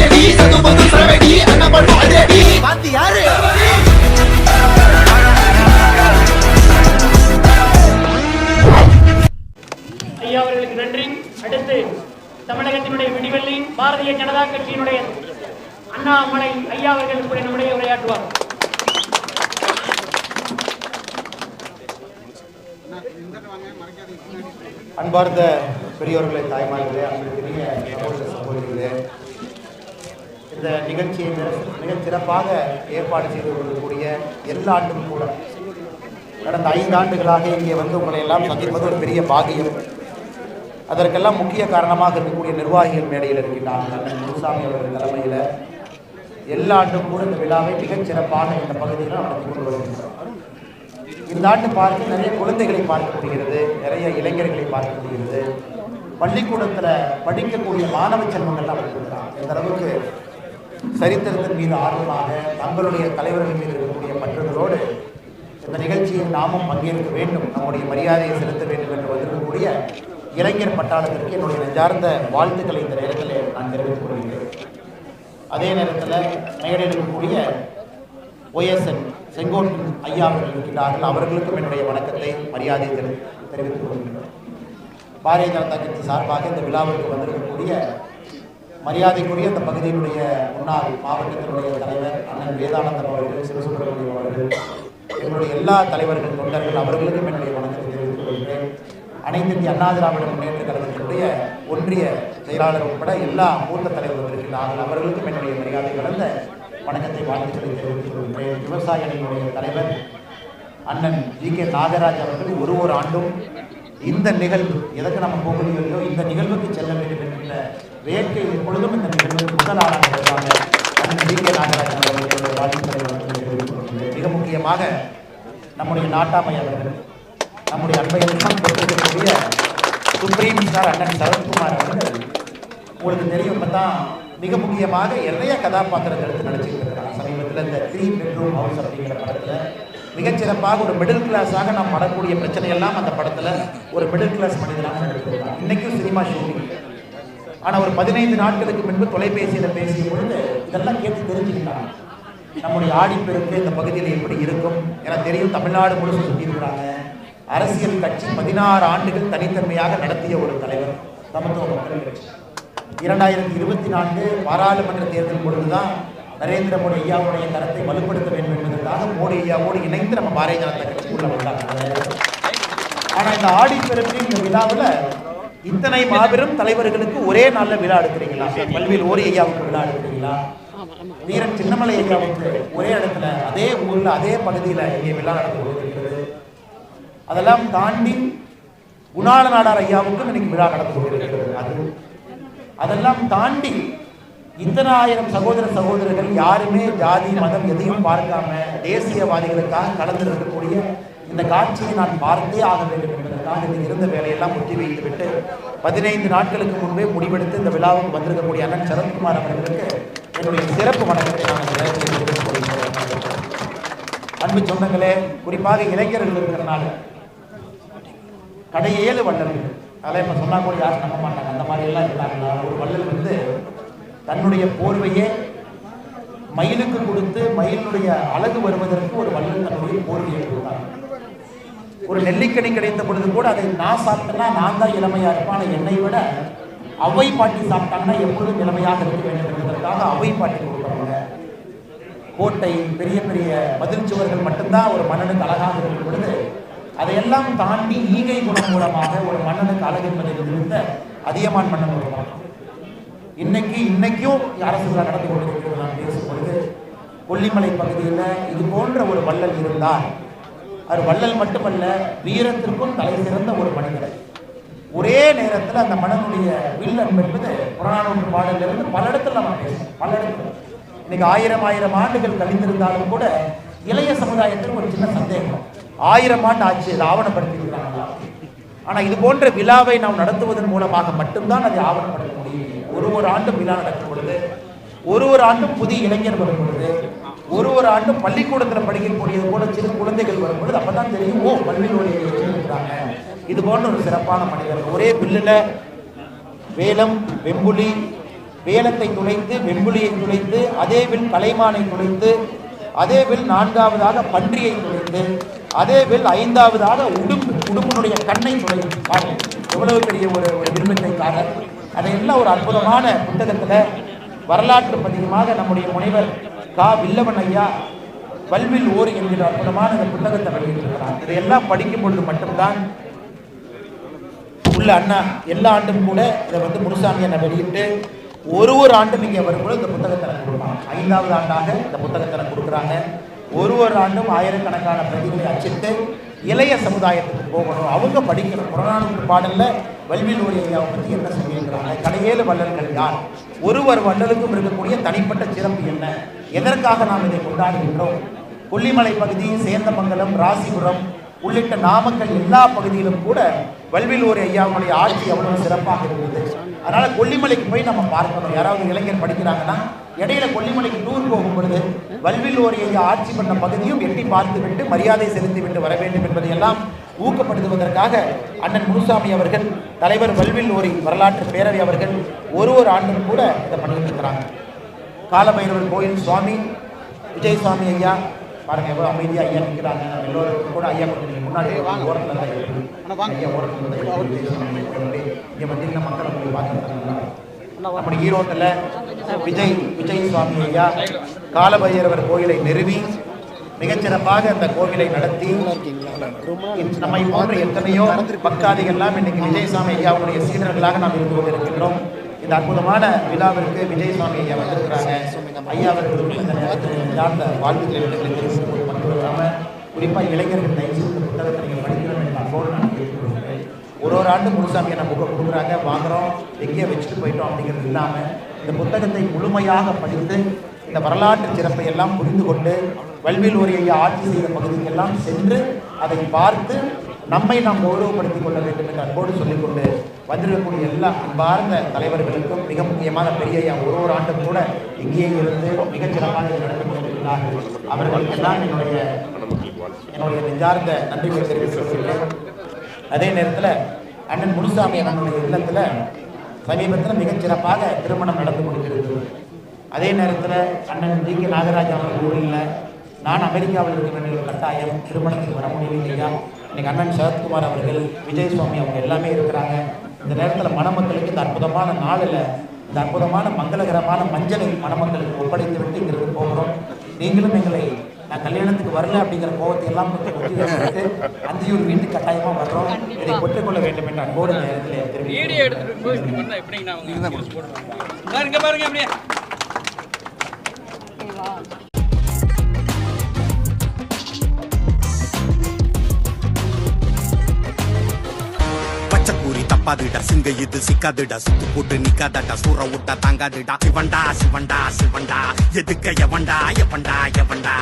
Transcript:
அதிரடி சது சரவெடி பாத்தி யாரு? ஐயா அவர்களுக்கு நன்றி. அடுத்து தமிழகத்தினுடைய விடிவெள்ளி பாரதிய ஜனதா கட்சியினுடைய அண்ணாமலை ஐயா அவர்கள் நம்முடைய உரையாற்றுவார். அன்பார்ந்த பெரியோர்களே தாய்மார்களே அன்பிற்குரிய சகோதர சகோதரிகளே இந்த நிகழ்ச்சியை மிகச்சிறப்பாக மிகச் சிறப்பாக ஏற்பாடு செய்து கொள்ளக்கூடிய எல்லா ஆண்டும் கூட கடந்த ஐந்து ஆண்டுகளாக இங்கே வந்து உங்களை எல்லாம் சந்திப்பது ஒரு பெரிய பாகியம் அதற்கெல்லாம் முக்கிய காரணமாக இருக்கக்கூடிய நிர்வாகிகள் மேடையில் இருக்கின்றார்கள். முருசாமி முனுசாமி அவர்கள் தலைமையில் எல்லா ஆண்டும் கூட இந்த விழாவை மிகச் சிறப்பாக இந்த பகுதியில் நடத்தி கொண்டு வருகின்றோம். இந்த ஆண்டு பார்த்து நிறைய குழந்தைகளை பார்க்க முடிகிறது நிறைய இளைஞர்களை பார்க்க முடிகிறது பள்ளிக்கூடத்தில் படிக்கக்கூடிய மாணவ செல்வங்கள்லாம் வந்திருக்கிறாங்க. இந்த அளவுக்கு சரித்திரத்தின் மீது ஆர்வமாக தங்களுடைய தலைவர்கள் மீது இருக்கக்கூடிய பற்றுதலோடு இந்த நிகழ்ச்சியில் நாமும் பங்கேற்க வேண்டும் நம்முடைய மரியாதையை செலுத்த வேண்டும் என்று வந்திருக்கக்கூடிய இளைஞர் பட்டாளத்திற்கு என்னுடைய நெஞ்சார்ந்த வாழ்த்துக்களை இந்த நேரத்தில் நான் தெரிவித்துக் கொள்கிறேன் அதே நேரத்தில் மேடையில் இருக்கக்கூடிய ஒய்எஸ்என் செங்கோன் ஐயா அவர்கள் இருக்கின்றார்கள். அவர்களுக்கும் என்னுடைய வணக்கத்தை மரியாதை தெரிவித்துக் கொள்கின்றனர் பாரதிய ஜனதா கட்சி சார்பாக இந்த விழாவிற்கு வந்திருக்கக்கூடிய மரியாதைக்குரிய அந்த பகுதியினுடைய முன்னாள் மாவட்டத்தினுடைய தலைவர் அண்ணன் வேதானந்தம் அவர்கள் சிவசுப்பிரமணியம் அவர்கள் எங்களுடைய எல்லா தலைவர்கள் தொண்டர்கள் அவர்களுக்கும் என்னுடைய வணக்கத்தை தெரிவித்துக் கொள்கிறேன். அனைத்து இந்திய அண்ணா திராவிட முன்னேற்ற கழகத்தினுடைய ஒன்றிய செயலாளர் உட்பட எல்லா மூத்த தலைவர்கள் இருக்கின்றார்கள். அவர்களுக்கும் என்னுடைய மரியாதை கலந்த வணக்கத்தை வாழ்த்துக்களை தெரிவித்துக் கொள்கிறேன். விவசாய தலைவர் அண்ணன் ஜி கே நாகராஜ் அவர்கள் ஒரு ஒரு ஆண்டும் இந்த நிகழ்வு எதற்கு நம்ம போகலையோ இந்த நிகழ்வுக்கு செல்ல வேண்டும் என்கின்ற வேட்கை எப்பொழுதும் இந்த நிகழ்வு முதலாளராக வருவாங்க. அண்ணன் கே அவர்களுடைய வாழ்த்துக்களை மிக முக்கியமாக நம்முடைய நாட்டாமை அவர்கள் நம்முடைய அன்பை எல்லாம் பெற்றிருக்கக்கூடிய சுப்ரீம் சார் அண்ணன் சரத்குமார் அவர்கள் உங்களுக்கு தெரியும் தான் மிக முக்கியமாக நிறைய கதாபாத்திரத்தை எடுத்து நடிச்சுட்டு சமீபத்தில் இந்த த்ரீ பெட்ரூம் ஹவுஸ் அப்படிங்கிற படத்தில் மிகச்சிறப்பாக ஒரு மிடில் கிளாஸாக நாம் படக்கூடிய பிரச்சனையெல்லாம் அந்த படத்தில் ஒரு மிடில் கிளாஸ் மனிதனாக நடித்திருக்கிறார். இன்றைக்கும் சினிமா ஷூட்டிங் ஆனால் ஒரு பதினைந்து நாட்களுக்கு முன்பு தொலைபேசியில் பேசிய பொழுது இதெல்லாம் கேட்டு தெரிஞ்சுக்கிட்டாங்க. நம்முடைய ஆடிப்பெருக்கு இந்த பகுதியில் எப்படி இருக்கும் என தெரியும். தமிழ்நாடு முழுசும் சொல்லியிருக்கிறாங்க. அரசியல் கட்சி பதினாறு ஆண்டுகள் தனித்தன்மையாக நடத்திய ஒரு தலைவர். சமத்துவ மக்கள் கட்சி இரண்டாயிரத்தி இருபத்தி நான்கு பாராளுமன்ற தேர்தல் பொழுதுதான் நரேந்திர மோடி ஐயாவுடைய கருத்தை வலுப்படுத்த வேண்டும் என்பதற்காக மோடி ஐயாவோடு இணைந்து நம்ம பாரதிய ஜனதா கட்சிக்குள்ள வந்தாங்க. ஆனா இந்த ஆடிப்பெருக்கு இந்த விழாவில் இத்தனை மாபெரும் தலைவர்களுக்கு ஒரே நாளில் விழா எடுக்கிறீங்களா? பல்வேறு ஓரி ஐயாவுக்கு விழா எடுக்கிறீங்களா? வீரன் சின்னமலை ஐயாவுக்கு ஒரே இடத்துல அதே ஊர்ல அதே பகுதியில் இங்கே விழா நடந்து கொண்டிருக்கிறது. அதெல்லாம் தாண்டி குணால நாடார் ஐயாவுக்கும் இன்னைக்கு விழா நடந்து கொண்டிருக்கிறது. அது அதெல்லாம் தாண்டி இத்தனை ஆயிரம் சகோதர சகோதரர்கள் யாருமே ஜாதி மதம் எதையும் பார்க்காம தேசியவாதிகளுக்காக கலந்திருக்கக்கூடிய இந்த காட்சியை நான் பார்த்தே ஆக வேண்டும் என்பதற்காக இதில் இருந்த வேலையெல்லாம் ஒத்திவைத்துவிட்டு பதினைந்து நாட்களுக்கு முன்பே முடிவெடுத்து இந்த விழாவுக்கு வந்திருக்கக்கூடிய அண்ணன் சரத்குமார் அவர்களுக்கு என்னுடைய சிறப்பு வணக்கத்தை நான் அன்பு சொந்தங்களே குறிப்பாக இளைஞர்கள் இருக்கிறனால கடை ஏழு வள்ளல்கள். அதெல்லாம் இப்போ சொன்னால் கூட யாரும் நம்ப மாட்டாங்க. அந்த மாதிரி எல்லாம் இருந்தாங்களா ஒரு வள்ளல் வந்து தன்னுடைய போர்வையே மயிலுக்கு கொடுத்து மயிலுடைய அழகு வருவதற்கு ஒரு வல்லன் தன்னுடைய போர்வையை கொடுத்தார். ஒரு நெல்லிக்கனி கிடைத்த பொழுது கூட அதை நான் சாப்பிட்டேன்னா நான் தான் இளமையா இருப்பேன். என்னை விட அவை பாட்டி சாப்பிட்டாங்கன்னா எப்பொழுதும் இளமையாக இருக்க வேண்டும் என்பதற்காக அவை பாட்டி கொடுக்குறாங்க கோட்டை பெரிய பெரிய பதில் சுவர்கள் மட்டும்தான் ஒரு மன்னனுக்கு அழகாக இருக்கும் பொழுது அதையெல்லாம் தாண்டி ஈகை குணம் மூலமாக ஒரு மன்னனுக்கு அழகு என்பதை இருந்த அதியமான் மன்னன் உருவாக்கம் இன்னைக்கு இன்னைக்கும் அரசு விழா நடந்து கொண்டிருக்கிறது நான் கொல்லிமலை பகுதியில் இது போன்ற ஒரு வள்ளல் இருந்தால் அவர் வள்ளல் மட்டுமல்ல வீரத்திற்கும் தலை சிறந்த ஒரு மனிதர். ஒரே நேரத்தில் அந்த மனனுடைய வில்லன் என்பது புறநானூற்று பாடலிலிருந்து பல இடத்துல நம்ம பேசுவோம் பல இடத்துல. இன்னைக்கு ஆயிரம் ஆயிரம் ஆண்டுகள் கழிந்திருந்தாலும் கூட இளைய சமுதாயத்தில் ஒரு சின்ன சந்தேகம். ஆயிரம் ஆண்டு ஆட்சி அதை ஆவணப்படுத்தியிருக்கிறாங்களா? ஆனால் இது போன்ற விழாவை நாம் நடத்துவதன் மூலமாக மட்டும்தான் அதை ஆவணப்படுத்த முடியும். ஒரு ஒரு ஆண்டும் விழா நடக்கும் பொழுது ஒரு ஒரு ஆண்டும் புதிய இளைஞர் வரும் பொழுது ஒரு ஒரு ஆண்டும் பள்ளிக்கூடத்தில் படிக்கக்கூடியது கூட சிறு குழந்தைகள் வரும் பொழுது அப்போ தான் தெரியும் ஓ பள்ளியினுடைய இருக்கிறாங்க இது போன்ற ஒரு சிறப்பான மனிதர் ஒரே பில்லில் வேலம் வெம்புலி வேலத்தை துளைத்து வெம்புலியை துளைத்து அதே வில் கலைமானை துளைத்து அதே வில் நான்காவதாக பன்றியை துளைத்து அதே வில் ஐந்தாவதாக உடும்பு உடும்பினுடைய கண்ணை துளைத்து எவ்வளவு பெரிய ஒரு ஒரு விரும்பத்தைக்காரர் அதையெல்லாம் ஒரு அற்புதமான புத்தகத்தில் வரலாற்று பதிகமாக நம்முடைய முனைவர் கா. வில்லவன் ஐயா பல்வில் ஓர் என்கிற அற்புதமான இந்த புத்தகத்தை வெளியிட்டிருக்கிறார். இதையெல்லாம் படிக்கும் பொழுது மட்டும்தான் உள்ள அண்ணா எல்லா ஆண்டும் கூட இதை வந்து முனுசாமி அண்ணா வெளியிட்டு ஒரு ஒரு ஆண்டும் இங்கே வரும்போது இந்த புத்தகத்தை எனக்கு கொடுப்பாங்க. ஐந்தாவது ஆண்டாக இந்த புத்தகத்தை எனக்கு கொடுக்குறாங்க. ஒரு ஒரு ஆண்டும் ஆயிரக்கணக்கான பிரதிகளை அச்சிட்டு இளைய சமுதாயத்துக்கு போகணும். அவங்க படிக்கணும் புறநானூற்று பாடலில் வல்வில் ஐயாவை பற்றி என்ன சொல்லியிருக்கிறாங்க? கடையேழு வள்ளல்கள் யார்? ஒருவர் வள்ளலுக்கும் இருக்கக்கூடிய தனிப்பட்ட சிறப்பு என்ன? எதற்காக நாம் இதை கொண்டாடுகின்றோம்? கொல்லிமலை பகுதி சேந்தமங்கலம் ராசிபுரம் உள்ளிட்ட நாமக்கல் எல்லா பகுதியிலும் கூட வல்விலூர் ஐயாவுடைய ஆட்சி அவ்வளவு சிறப்பாக இருந்தது. அதனால கொல்லிமலைக்கு போய் நம்ம பார்க்கணும். யாராவது இளைஞர் படிக்கிறாங்கன்னா இடையில கொல்லிமலைக்கு டூர் போகும் பொழுது வல்விலூர் ஐயா ஆட்சி பண்ண பகுதியும் எட்டி பார்த்து விட்டு மரியாதை செலுத்தி விட்டு வர வேண்டும் என்பதையெல்லாம் ஊக்கப்படுத்துவதற்காக அண்ணன் முனுசாமி அவர்கள் தலைவர் வல்வில் ஓரி வரலாற்று பேரவை அவர்கள் ஒரு ஒரு ஆண்டும் கூட இதை பண்ணிட்டு இருக்கிறாங்க. காலபைரவர் கோயில் சுவாமி விஜய் சுவாமி ஐயா பாருங்க எவ்வளோ அமைதியா ஐயா நிற்கிறாங்க நம்ம எல்லோருக்கும் கூட ஐயா நீங்க முன்னாடி வாங்க. ஓரத்தில் தான். ஐயா ஓரத்தில். இங்க மக்கள் நம்முடைய ஈரோட்டில் விஜய் விஜய் சுவாமி ஐயா காலபைரவர் கோயிலை நிறுவி மிகச்சிறப்பாக அந்த கோவிலை நடத்தி நம்மை போன்ற எத்தனையோ பக்காதிகள் எல்லாம் இன்னைக்கு விஜயசாமி ஐயாவுடைய சீடர்களாக நாம் இருந்து கொண்டிருக்கின்றோம். இந்த அற்புதமான விழாவிற்கு விஜயசாமி ஐயா வந்திருக்கிறாங்க. ஐயா அவர்களுக்கு இந்த நேரத்தில் சார்ந்த வாழ்த்துக்களை மட்டும் இல்லாமல் குறிப்பாக இளைஞர்கள் தயவு புத்தகத்தை நீங்கள் படிக்கிறோம் என்று நான் ஒரு ஒரு ஆண்டு முழுசாமியை நம்ம புக்கை கொடுக்குறாங்க வாங்குறோம் எங்கேயே வச்சுட்டு போயிட்டோம் அப்படிங்கிறது இல்லாமல் இந்த புத்தகத்தை முழுமையாக படித்து இந்த வரலாற்று சிறப்பை எல்லாம் புரிந்து கொண்டு வல்வில் உரையை ஆட்சி செய்த பகுதிக்கெல்லாம் சென்று அதை பார்த்து நம்மை நாம் கௌரவப்படுத்திக் கொள்ள வேண்டும் என்று அன்போடு சொல்லிக்கொண்டு வந்திருக்கக்கூடிய எல்லா அன்பார்ந்த தலைவர்களுக்கும் மிக முக்கியமான பெரிய ஒரு ஒரு ஆண்டும் கூட இங்கேயே இருந்து மிகச்சிறப்பாக நடந்து நடத்தி கொண்டிருக்கிறார்கள் அவர்களுக்கெல்லாம் என்னுடைய என்னுடைய நெஞ்சார்ந்த நன்றிகளை தெரிவித்துக் அதே நேரத்தில் அண்ணன் முனுசாமி அண்ணனுடைய இல்லத்தில் சமீபத்தில் மிகச்சிறப்பாக திருமணம் நடந்து கொண்டிருக்கிறது. அதே நேரத்தில் அண்ணன் ஜி கே. நாகராஜ் அவர்கள் ஊரில் நான் அமெரிக்காவில் இருக்க வேண்டிய கட்டாயம் திருமணத்துக்கு வர முடியலையா இன்னைக்கு அண்ணன் சரத்குமார் அவர்கள் விஜய் சுவாமி அவங்க எல்லாமே இருக்கிறாங்க. இந்த நேரத்தில் மணமக்களுக்கு இந்த அற்புதமான நாளில் இந்த அற்புதமான மங்களகரமான மஞ்சளை மணமக்களுக்கு ஒப்படைத்து விட்டு இங்கிருந்து போகிறோம். நீங்களும் எங்களை நான் கல்யாணத்துக்கு வரல அப்படிங்கிற கோபத்தை எல்லாம் ஒத்திவைத்து அந்தியூர் வீட்டு கட்டாயமாக வர்றோம். இதை பெற்றுக்கொள்ள வேண்டும் என்ற அன்போடு இந்த நேரத்தில் வீடியோ தெரிவித்துக் எடுத்துட்டு போய் இப்படி பண்ணா எப்படிங்கண்ணா அவங்க நியூஸ் போடுவாங்க பாருங்க பாருங்க அப்படியே பச்சைக்கூறி தப்பாதுடா சிங்க இது சிக்காதுடா சுத்து போட்டு நிக்காதடா சூற விட்டா தாங்காதுடா. சிவண்டா சிவண்டா சிவண்டா எதுக்க எவண்டா எவண்டா எவண்டா